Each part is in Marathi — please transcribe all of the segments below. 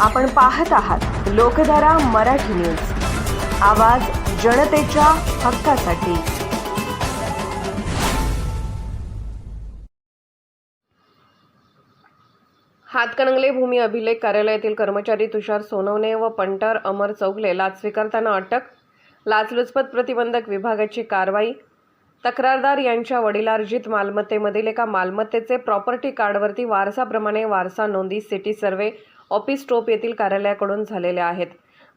आपण पाहत आहात लोकधारा मराठी न्यूज. आवाज जनतेच्या हक्कासाठी. हातकणंगले भूमी अभिलेख कार्यालयातील कर्मचारी तुषार सोनवणे व पंटर अमर चौगले लाच स्वीकारताना अटक लाचलुचपत प्रतिबंधक विभागाची कारवाई तक्रारदार यांच्या वडिलार्जित मालमत्तेमधील एका मालमत्तेचे प्रॉपर्टी कार्डवरती वारसाप्रमाणे वारसा नोंदी सिटी सर्वे ऑफिस टोप येथील कार्यालयाकडून झालेल्या आहेत.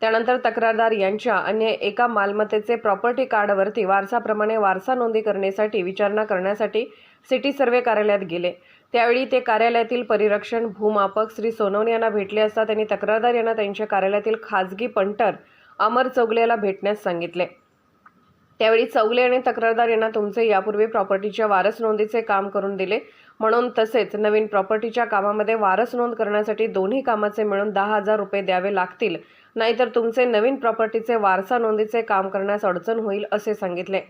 त्यानंतर तक्रारदार यांच्या अन्य एका मालमत्तेचे प्रॉपर्टी कार्डवरती वारसाप्रमाणे वारसा नोंदी करण्यासाठी विचारणा करण्यासाठी सिटी सर्वे कार्यालयात गेले. त्यावेळी ते कार्यालयातील परिरक्षण भूमापक श्री सोनवणे यांना भेटले असता त्यांनी तक्रारदार यांना त्यांच्या कार्यालयातील खाजगी पंटर अमर चौगलेला भेटण्यास सांगितले. त्यावेळी चौगले आणि तक्रारदार यांना तुमचे यापूर्वी प्रॉपर्टीच्या वारस नोंदीचे काम करून दिले. म्हणून तसेच नवीन प्रॉपर्टीच्या कामामध्ये वारस नोंद करण्यासाठी दोन्ही कामाचे मिळून दहा हजार रुपये द्यावे लागतील. नाहीतर तुमचे नवीन प्रॉपर्टीचे वारसा नोंदीचे काम करण्यास अडचण होईल असे सांगितले.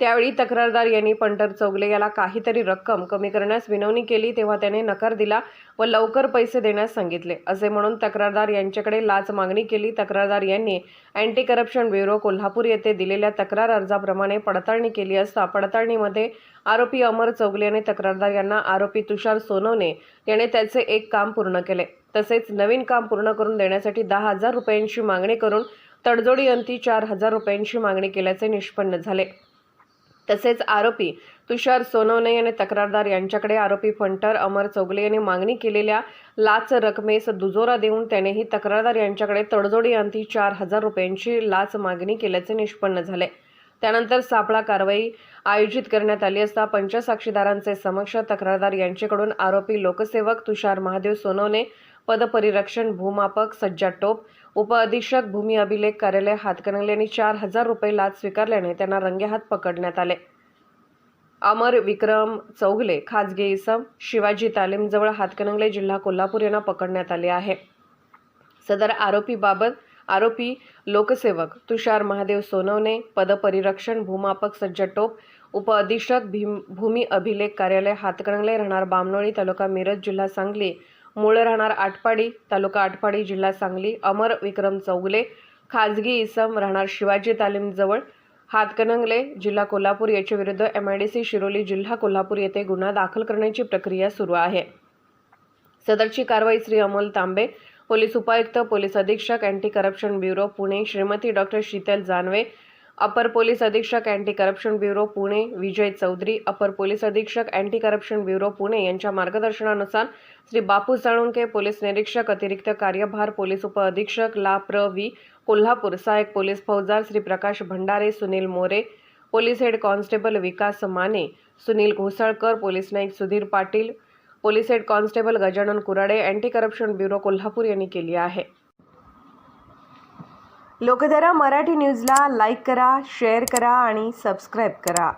त्यावेळी तक्रारदार यांनी पंटर चौगले याला काहीतरी रक्कम कमी करण्यास विनवणी केली तेव्हा त्याने नकार दिला व लवकर पैसे देण्यास सांगितले. असे म्हणून तक्रारदार यांच्याकडे लाच मागणी केली. तक्रारदार यांनी अँटी करप्शन ब्युरो कोल्हापूर येथे दिलेल्या तक्रार अर्जाप्रमाणे पडताळणी केली असता पडताळणीमध्ये आरोपी अमर चौगले आणि तक्रारदार यांना आरोपी तुषार सोनवणे याने त्याचे एक काम पूर्ण केले. तसेच नवीन काम पूर्ण करून देण्यासाठी दहा हजार रुपयांची मागणी करून तडजोडी अंती चार हजार रुपयांची मागणी केल्याचे निष्पन्न झाले. तसेच आरोपी तुषार सोनवणे आणि तक्रारदार यांच्याकडे आरोपी फंटर अमर चौगले यांनी मागणी केलेल्या लाच रकमेस दुजोरा देऊन त्यानेही तक्रारदार यांच्याकडे तडजोडी अंती चार हजार रुपयांची लाच मागणी केल्याचे निष्पन्न झाले. त्यानंतर सापळा कारवाई आयोजित करण्यात आली असता पंचसाक्षीदारांचे समक्ष तक्रारदार यांच्याकडून आरोपी लोकसेवक तुषार महादेव सोनवणे पदपरिरक्षण भूमापक सज्जा टोप उपअधीक्षक भूमी अभिलेख कार्यालय हातकणंगले यांनी चार हजार रुपये लाच स्वीकारल्याने त्यांना रंगेहात पकडण्यात आले. अमर विक्रम चौगले खाजगी इसम शिवाजी तालीमजवळ हातकणंगले जिल्हा कोल्हापूर यांना पकडण्यात आले आहे. सदर आरोपीबाबत आरोपी लोकसेवक तुषार महादेव सोनवणे पदपरिरक्षण भूमापक सज्ज टोप उपअधीक्षक भीम भूमी अभिलेख कार्यालय हातकणंगले राहणार बामनोळी तालुका मिरज जिल्हा सांगली मूळ राहणार आटपाडी तालुका आटपाडी जिल्हा सांगली अमर विक्रम चौगले खाजगी इसम राहणार शिवाजी तालीमजवळ हातकणंगले जिल्हा कोल्हापूर याच्या विरुद्ध M I D C Shiroli जिल्हा कोल्हापूर येथे गुन्हा दाखल करण्याची प्रक्रिया सुरू आहे. सदरची कारवाई श्री अमोल तांबे पोलीस उपायुक्त पोलीस अधीक्षक anti corruption bureau Pune. Shrimati doctor Sheetal Janve अपर पोलीस अधीक्षक anti corruption bureau Pune. Vijay Chaudhari अपर पोलीस अधीक्षक अँटी करप्शन ब्युरो पुणे यांच्या मार्गदर्शनानुसार श्री बापू साळुंके पोलीस निरीक्षक अतिरिक्त कार्यभार पोलीस उपअधीक्षक ला. प्र. व्ही. कोल्हापूर सहाय्यक पोलीस फौजदार Shri Prakash Bhandare Sunil More police head constable Vikas Mane Sunil Ghosalkar police Naik Sudhir Patil police head constable Gajanan Kurade anti corruption bureau Kolhapur यांनी केली आहे. लोकधारा मराठी न्यूजला लाईक करा शेअर करा आणि सबस्क्राईब करा.